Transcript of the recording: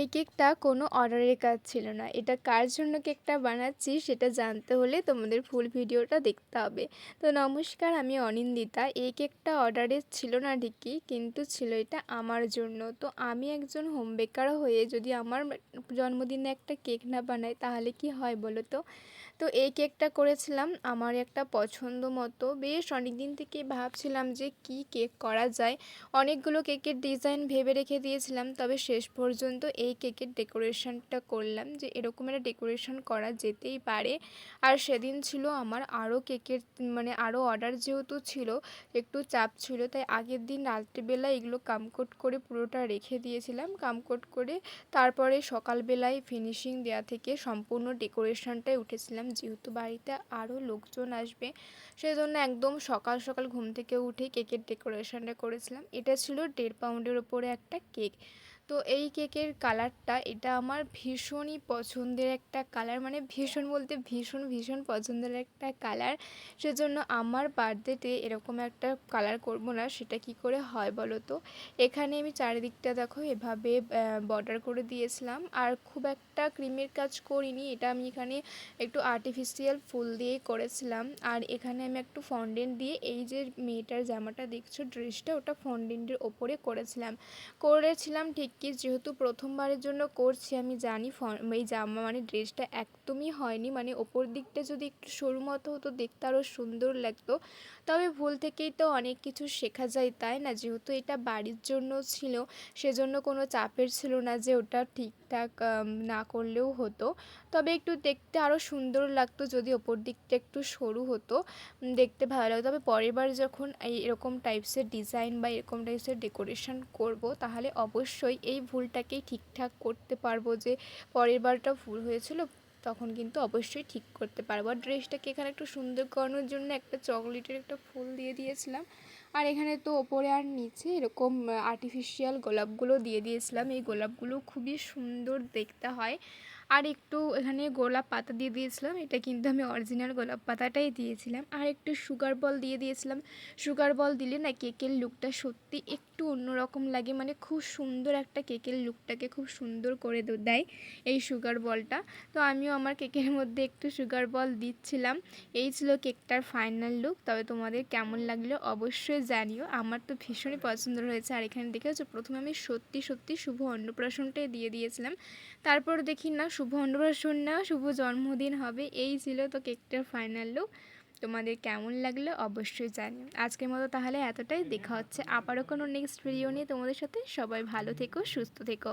এই কেকটা কোনো অর্ডারের কাজ ছিল না। এটা কার জন্য কেকটা বানাচ্ছি সেটা জানতে হলে তোমাদের ফুল ভিডিওটা দেখতে হবে। তো নমস্কার, আমি অনিন্দিতা। এই কেকটা অর্ডারের ছিল না ঠিকই, কিন্তু ছিল এটা আমার জন্য। তো আমি একজন হোম বেকার হয়ে যদি আমার জন্মদিনে একটা কেক না বানাই তাহলে কি হয় বলো তো? তো এই কেকটা করেছিলাম আমার একটা পছন্দ মতো। বেশ অনেক দিন থেকে ভাবছিলাম যে কি কেক করা যায়। অনেকগুলো কেকের ডিজাইন ভেবে রেখে দিয়েছিলাম, তবে শেষ পর্যন্ত এই কেকের ডেকোরেশনটা করলাম যে এরকম একটা ডেকোরেশন করা যেতেই পারে। আর সেদিন ছিল আমার আরও কেকের মানে আরও অর্ডার যেহেতু ছিল, একটু চাপ ছিল, তাই আগের দিন রাত্রিবেলা এগুলো কামকোট করে পুরোটা রেখে দিয়েছিলাম। কামকোট করে তারপরে সকালবেলায় ফিনিশিং দেওয়া থেকে সম্পূর্ণ ডেকোরেশনটাই উঠেছিলাম। যেহেতু বাড়িতে আরও লোকজন আসবে সেই জন্য একদম সকাল সকাল ঘুম থেকে উঠে কেকের ডেকোরেশনটা করেছিলাম। এটা ছিল দেড় পাউন্ডের ওপরে একটা কেক। তো এই কেকের কালারটা, এটা আমার ভীষণই পছন্দের একটা কালার মানে ভীষণ বলতে ভীষণ ভীষণ পছন্দের একটা কালার। সেজন্য আমার বার্থডেতে এরকম একটা কালার করব না, সেটা কি করে হয় বলো তো? এখানে আমি চারিদিকটা দেখো, এভাবে বর্ডার করে দিয়েছিলাম। আর খুব একটা ক্রিমের কাজ করিনি, এটা আমি এখানে একটু আর্টিফিশিয়াল ফুল দিয়েই করেছিলাম। আর এখানে আমি একটু ফন্ডেন্ট দিয়ে, এই যে মেয়েটার জামাটা দেখছ ড্রেসটা ওটা ফন্ডেন্টের ওপরে করেছিলাম। করেছিলাম ঠিক কি যেহেতু প্রথমবারের জন্য করছি, আমি জানি এই জামা মানে ড্রেসটা একদমই হয়নি। মানে ওপর দিকটা যদি একটু সরু মতো হতো, দেখতে আরও সুন্দর লাগতো। তবে ভুল থেকেই তো অনেক কিছু শেখা যায়, তাই না? যেহেতু এটা বাড়ির জন্য ছিল, সেজন্য কোনো চাপের ছিল না যে ওটা ঠিকঠাক না করলেও হতো। তবে একটু দেখতে আরও সুন্দর লাগতো যদি ওপর দিকটা একটু সরু হতো দেখতে ভালো লাগতো। তবে পরের বার যখন এই এরকম টাইপসের ডিজাইন বা এরকম টাইপসের ডেকোরেশন করব, তাহলে অবশ্যই এই ভুলটাকেই ঠিকঠাক করতে পারব যে পরের বারটা ভুল হয়েছিল, তখন কিন্তু অবশ্যই ঠিক করতে পারব। আর ড্রেসটাকে এখানে একটু সুন্দর করানোর জন্য একটা চকলেটের একটা ফুল দিয়ে দিয়েছিলাম। আর এখানে তো ওপরে আর নিচে এরকম আর্টিফিশিয়াল গোলাপগুলো দিয়ে দিয়েছিলাম। এই গোলাপগুলো খুবই সুন্দর দেখতে হয়। আর একটু এখানে গোলাপ পাতা দিয়ে দিয়েছিলাম। এটা কিন্তু আমি অরিজিনাল গোলাপ পাতাটাই দিয়েছিলাম। আর একটু সুগার বল দিয়ে দিয়েছিলাম। সুগার বল দিলে না কেকের লুকটা সত্যি একটু অন্যরকম লাগে। মানে খুব সুন্দর একটা কেকের লুকটাকে খুব সুন্দর করে দেয় এই সুগার বলটা তো আমিও আমার কেকের মধ্যে একটু সুগার বল দিচ্ছিলাম। এই ছিল কেকটার ফাইনাল লুক তবে তোমাদের কেমন লাগল অবশ্যই জানিও। আমার তো ভীষণই পছন্দ হয়েছে। আর এখানে দেখেছ, প্রথমে আমি সত্যি সত্যি শুভ অন্নপ্রাশনটাই দিয়ে দিয়েছিলাম। তারপর দেখি না শুভ না শুভ জন্মদিন হবে। এই ছিল তো কেকটার ফাইনাল লুক তোমাদের কেমন লাগল অবশ্যই জানিও। আজকের মতো তাহলে এতটাই। দেখা হচ্ছে আবারও কোনো নেক্সট ভিডিও নিয়ে তোমাদের সাথে। সবাই ভালো থেকো, সুস্থ থেকো।